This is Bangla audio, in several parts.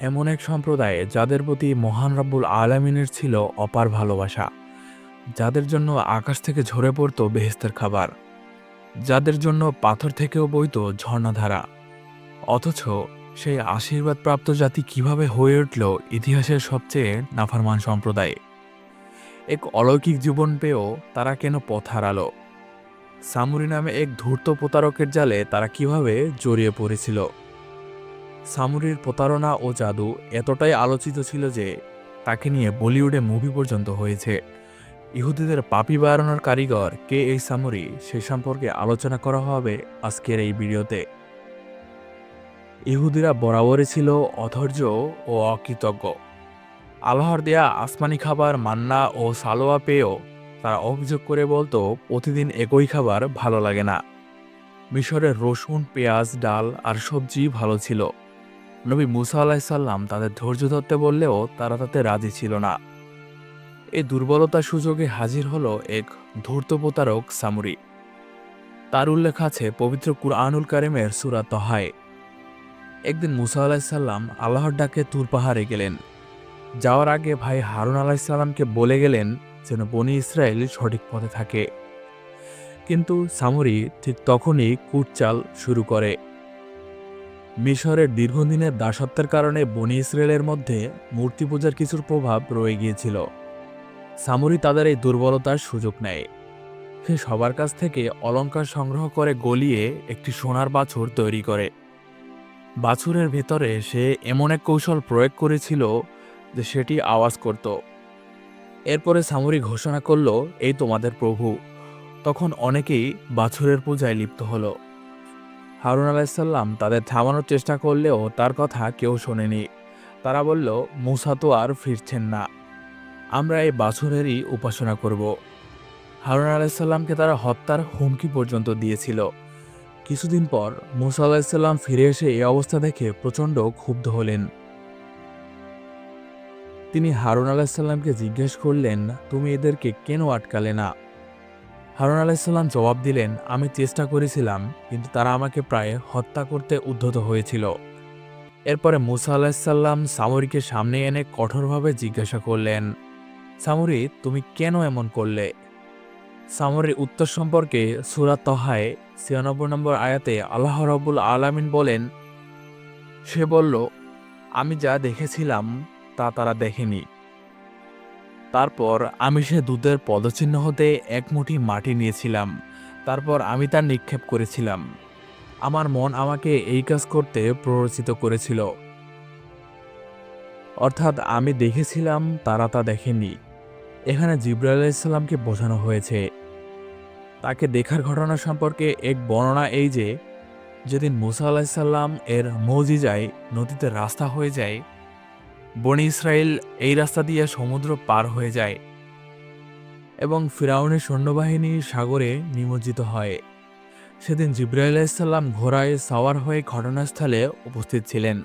এমন এক সম্প্রদায় যাদের প্রতি মহান রব্বুল আলামিনের ছিল অপার ভালোবাসা, যাদের জন্য আকাশ থেকে ঝরে পড়ত বেহেস্তের খাবার, যাদের জন্য পাথর থেকেও বইত ঝর্ণাধারা। অথচ সেই আশীর্বাদপ্রাপ্ত জাতি কীভাবে হয়ে উঠল ইতিহাসের সবচেয়ে নাফারমান সম্প্রদায়? এক অলৌকিক জীবন পেয়েও তারা কেন পথ হারালো? সামুরি নামে এক ধূর্ত প্রতারকের জালে তারা কীভাবে জড়িয়ে পড়েছিল? সামুরির প্রতারণা ও জাদু এতটাই আলোচিত ছিল যে তাকে নিয়ে বলিউডে মুভি পর্যন্ত হয়েছে। ইহুদিদের পাপি বাড়ানোর কারিগর কে এই সামুরি সে সম্পর্কে আলোচনা করা হবে আজকের এই ভিডিওতে। ইহুদিরা বরাবরই ছিল অধৈর্য ও অকৃতজ্ঞ। আল্লাহর দেয়া আসমানি খাবার, মান্না ও সালোয়া পেয়েও তারা অভিযোগ করে বলতো, প্রতিদিন একই খাবার ভালো লাগে না। মিশরের রসুন, পেঁয়াজ, ডাল আর সবজি ভালো ছিল। নবী মুসা আলাহিসাল্লাম তাদের ধৈর্য ধরতে বললেও তারা তাতে রাজি ছিল না। এই দুর্বলতা সুযোগে হাজির হল এক ধূর্ত প্রতারক সামুরি। তার উল্লেখ আছে পবিত্র কুরআনুল কারিমের সুরা তহায় একদিন মুসা আলাহিসাল্লাম আল্লাহর ডাকে তুর পাহাড়ে গেলেন। যাওয়ার আগে ভাই হারুন আলাহিসাল্লামকে বলে গেলেন যেন বনি ইসরায়েল সঠিক পথে থাকে। কিন্তু সামরি ঠিক তখনই কুটচাল শুরু করে। মিশরের দীর্ঘদিনের দাসত্বের কারণে বনি ইসরায়েলের মধ্যে মূর্তি পূজার কিছুর প্রভাব রয়ে গিয়েছিল। সামরি তাদের এই দুর্বলতার সুযোগ নেয়। সে সবার কাছ থেকে অলঙ্কার সংগ্রহ করে গলিয়ে একটি সোনার বাছুর তৈরি করে। বাছুরের ভেতরে সে এমন এক কৌশল প্রয়োগ করেছিল যে সেটি আওয়াজ করত। এরপরে সামরি ঘোষণা করল, এই তোমাদের প্রভু। তখন অনেকেই বাছুরের পূজায় লিপ্ত হলো। হারুন আলাইসাল্লাম তাদের থামানোর চেষ্টা করলেও তার কথা কেউ শোনেনি। তারা বলল, মুসা তো আর ফিরছেন না। আমরা এই বাছুরেরই উপাসনা করব। হারুন আলাইসাল্লামকে তারা হত্যার হুমকি পর্যন্ত দিয়েছিল। কিছুদিন পর মুসা আলাহিসাল্লাম ফিরে এসে এই অবস্থা দেখে প্রচণ্ড ক্ষুব্ধ হলেন। তিনি হারুন আলাহিসাল্লামকে জিজ্ঞেস করলেন, তুমি এদেরকে কেন আটকালে না? হারুন আলাইসাল্লাম জবাব দিলেন, আমি চেষ্টা করেছিলাম, কিন্তু তারা আমাকে প্রায় হত্যা করতে উদ্ধত হয়েছিল। এরপরে মুসা আলাহিসাল্লাম সামরিকে সামনে এনে কঠোরভাবে জিজ্ঞাসা করলেন, সামরি, তুমি কেন এমন করলে? সামরির উত্তর সম্পর্কে সুরাত তহায় ছিয়ানব্বই নম্বর আয়াতে আল্লাহ রবুল আলামিন বলেন, সে বলল, আমি যা দেখেছিলাম, তা তারা দেখেনি তারপর আমি সে দুধের পদচিহ্ন হতে এক মুঠি মাটি নিয়েছিলাম। তারপর আমি তা নিক্ষেপ করেছিলাম। আমার মন আমাকে এই কাজ করতে প্ররোচিত করেছিল। অর্থাৎ আমি দেখেছিলাম, তারা তা দেখেনি। এখানে জিব্রাইল আলাইসাল্লামকে বোঝানো হয়েছে। তাকে দেখার ঘটনা সম্পর্কে এক বর্ণনা এই যে, যেদিন মুসা আলাহিসাল্লাম এর মৌজিজায় নদীতে রাস্তা হয়ে যায় বনি ইসরায়েল এই রাস্তা দিয়ে সমুদ্র পার হয়ে যায় এবং ফিরাউনের সৈন্যবাহিনী সাগরে নিমজ্জিত হয়। সেদিন জিব্রাইল আলাইসাল্লাম ঘোড়ায় সাওয়ার হয়ে ঘটনাস্থলে উপস্থিত ছিলেন।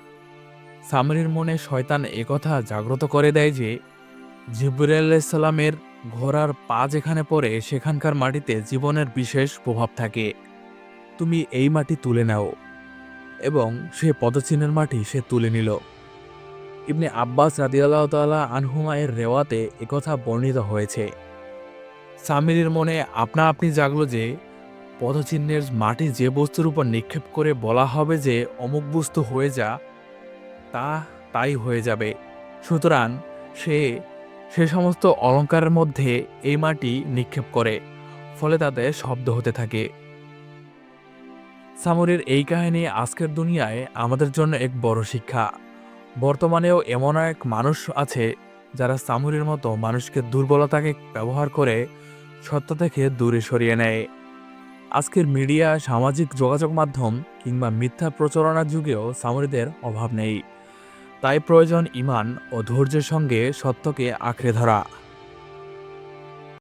সামরির মনে শয়তান একথা জাগ্রত করে দেয় যে, জিব্রাইল আলাইসাল্লামের ঘোড়ার পা যেখানে পড়ে সেখানকার মাটিতে জীবনের বিশেষ প্রভাব থাকে। তুমি এই মাটি তুলে নাও। এবং সে পদচিহ্নের মাটি সে তুলে নিল। ইবনে আব্বাস রাদিয়াল্লাহ তাল্লাহ আনহুমা এর রেওয়াতে একথা বর্ণিত হয়েছে। সামিরের মনে আপনা আপনি জাগলো যে পদচিহ্নের মাটি যে বস্তুর উপর নিক্ষেপ করে বলা হবে যে অমুক বস্তু হয়ে যা, তা তাই হয়ে যাবে। সুতরাং সে সে সমস্ত অলঙ্কারের মধ্যে এই মাটি নিক্ষেপ করে, ফলে তাতে শব্দ হতে থাকে। সামরের এই কাহিনী আজকের দুনিয়ায় আমাদের জন্য এক বড় শিক্ষা। বর্তমানেও এমন এক মানুষ আছে যারা সামুরির মতো মানুষকে দুর্বলতাকে ব্যবহার করে সত্য থেকে দূরে সরিয়ে নেয়। আজকের মিডিয়া, সামাজিক যোগাযোগ মাধ্যম কিংবা মিথ্যা প্রচারণার যুগেও সামরিদের অভাব নেই। তাই প্রয়োজন ইমান ও ধৈর্যের সঙ্গে সত্যকে আঁকড়ে ধরা।